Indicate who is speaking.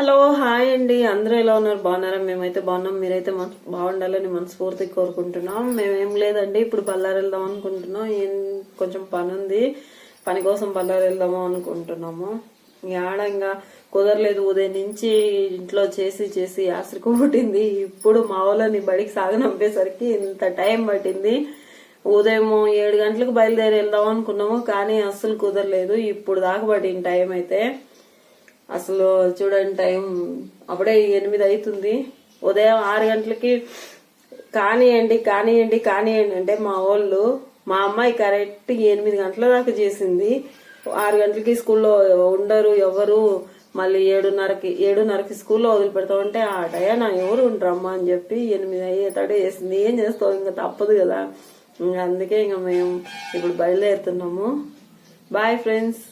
Speaker 1: Hello hi అండి. అందరూ ఎలా ఉన్నారు? బాగున్నారా? మేమైతే బాగున్నాం. మీరైతే మన- బాగుండాలని మనస్ఫూర్తి కోరుకుంటున్నాం. మేమేం లేదండి. ఇప్పుడు బళ్ళారు వెళ్దాం అనుకుంటున్నాం. ఏం కొంచెం పని ఉంది పని కోసం బళ్ళారు వెళ్దాము అనుకుంటున్నాము. ఆడంగా కుదరలేదు. ఉదయం నుంచి ఇంట్లో చేసి చేసి ఆసరికి పుట్టింది. ఇప్పుడు మా వాళ్ళని బడికి సాగనంపేసరికి ఇంత టైం పట్టింది. ఉదయం ఏడు గంటలకు బయలుదేరి వెళ్దాం అనుకున్నాము కానీ అస్సలు కుదరలేదు. ఇప్పుడు దాకా పట్టింది టైం అయితే అసలు చూడండి టైం అప్పుడే ఎనిమిది అవుతుంది ఉదయం ఆరు గంటలకి కానివ్వండి కానివ్వండి కానివ్వండి అంటే మా వాళ్ళు మా అమ్మాయి కరెక్ట్ ఎనిమిది గంటల దాకా చేసింది. ఆరు గంటలకి స్కూల్లో ఉండరు ఎవరు మళ్ళీ ఏడున్నరకి ఏడున్నరకి స్కూల్లో వదిలిపెడతామంటే ఆ టయాన ఎవరు ఉంటారమ్మా అని చెప్పి ఎనిమిది అయ్యేటట్టు చేసింది. ఏం చేస్తావు? ఇంకా తప్పదు కదా. ఇంకా అందుకే ఇంకా మేము ఇప్పుడు బయలుదేరుతున్నాము. Bye friends